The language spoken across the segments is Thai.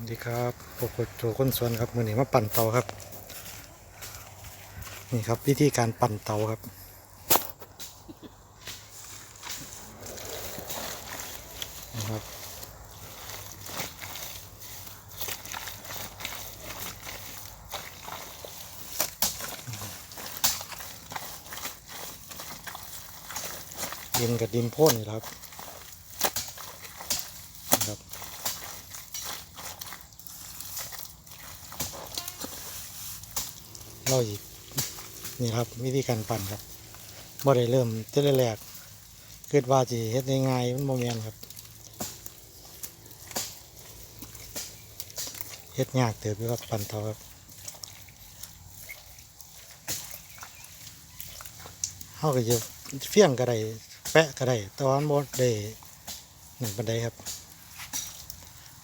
สวัสดีครับพวกโจคนสวนครับมือนี้มาปั่นเตาครับ นี่ครับวิธีการปั่นเตาครับนะครับ ดินกับดินพ่นนี่แหละครับนะครับ เราอีกนี่ครับวิธีการปั่นครับบ่ได้เริ่มแต่แรกคิดว่าสิเฮ็ดง่ายๆมันบ่แม่นครับเฮ็ดยากเติบอยู่ครับปั่นเตาครับเฮาก็จะเฟี้ยงก็ได้แปะก็ได้ต่ว่ามันบ่ได้นั่นปานใดครับ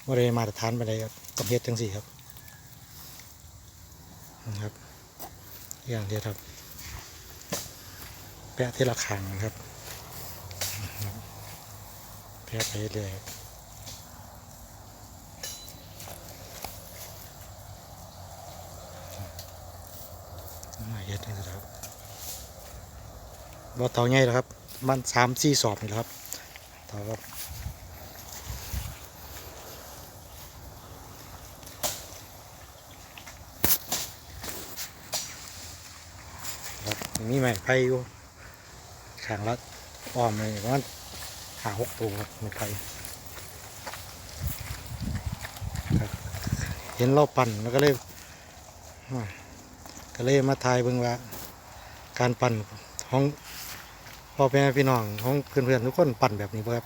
บ่ได้มาตรฐานปานใดครับต้องเฮ็ดจังซี่ครับนะครับ อย่างเดียวครับ แปะที่ละคังครับแปะไปเรื่อยครับอ่าเย็ดนี่นะครับบ่เตาใหญ่แล้วครับ มันสามสี่สอบนี่แหละครับเตาครับครับ มีไม้ไผ่อยู่ข้างละอ้อมเลยประมาณหาหกตัวไม้ไผ่เห็นเราปั่นแล้วก็เลยก็เลยมาทายเบิ่งว่า การปั่นของพ่อแม่พี่น้องของเพื่อนๆทุกคนปั่นแบบนี้ครับ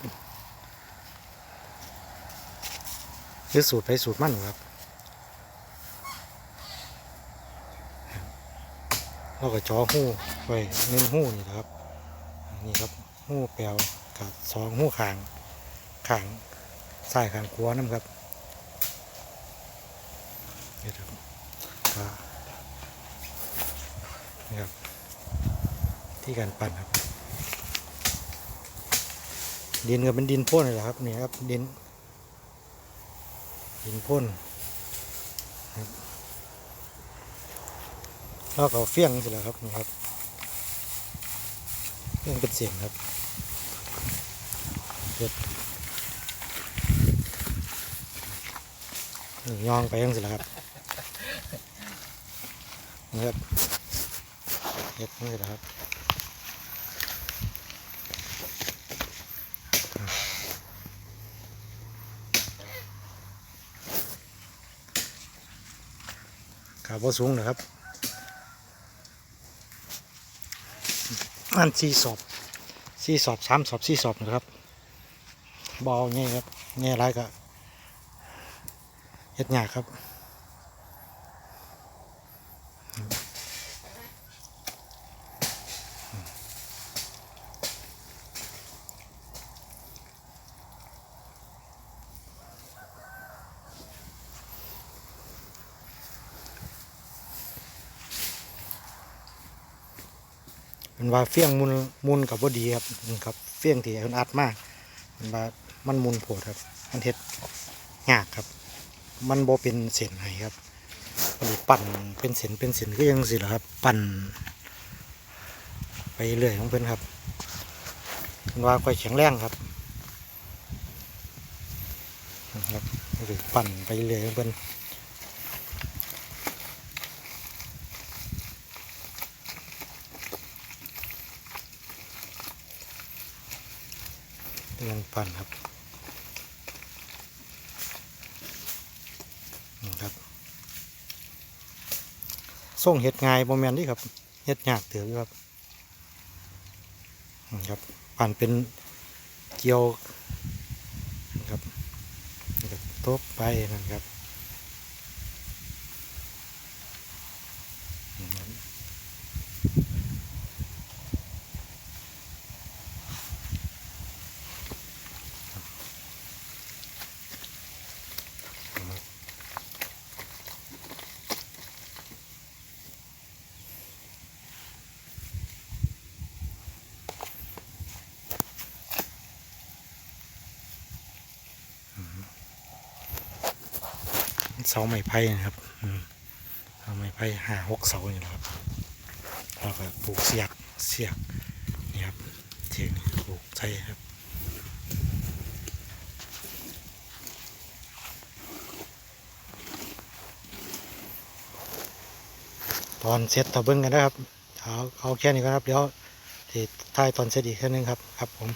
หรือสูตรไปสูตรมั่นครับ เราก็จ่อหู้ไว้หนึ่งหู้นี่นะครับนี่ครับหู้แปลวกับสองหู้ขางขางใส่ขางขวาน้ำครับนี่ครับก็นี่ครับที่การปั่นครับ ดินก็เป็นดินพ่นเลยแหละครับนี่ครับดินดินพ่นครับ แล้วก็เฟี้ยงสิแหละครับนี่ครับเฟี้ยงเป็นเสียงครับเฮ็ดนี่ย่องไปยังสิแหละครับนี่ครับเฮ็ดนี่สิแหละครับขาบ่สูงนะครับ มันสี่สอบสี่สอบสามสอบสี่สอบนะครับบเอาง่ายครับง่ายไรก็เห็ดหยากครับ มันว่าเฟี้ยงมุนมุนกับว่าดีครับนี่ครับเฟี้ยงที่มันอัดมาก มันว่ามันมุนโผดครับ มันเฮ็ดยากครับ มันโบเป็นเส้นให้ครับมันปั่นเป็นเส้นเป็นเส้นก็ยังสิเหรอครับ ปั่น ไปเรื่อยของเพิ่นครับมันว่าค่อยแข็งแรงครับครับหรือปั่นไปเรื่อยของเพิ่น เรื่องปั่นครับนี่ครับส่งเห็ดง่ายโมเมนนี่ครับเห็ดยากเถือครับนี่ครับปั่นเป็นเกียวครับนี่ก็ทบไปนะครับ เสาไม้ไผ่นะครับเสาไม้ไผ่ห้าหกเสานี่แหละครับเราก็ปลูกเสียกเสียกนี่ครับเสียกปลูกใช่ครับตอนเสร็จต่อเบิ้งกันนะครับ เอาเอาแค่นี้ก่อนครับ เดี๋ยวที่ท้ายตอนเสร็จอีกแค่นึงครับ ครับผม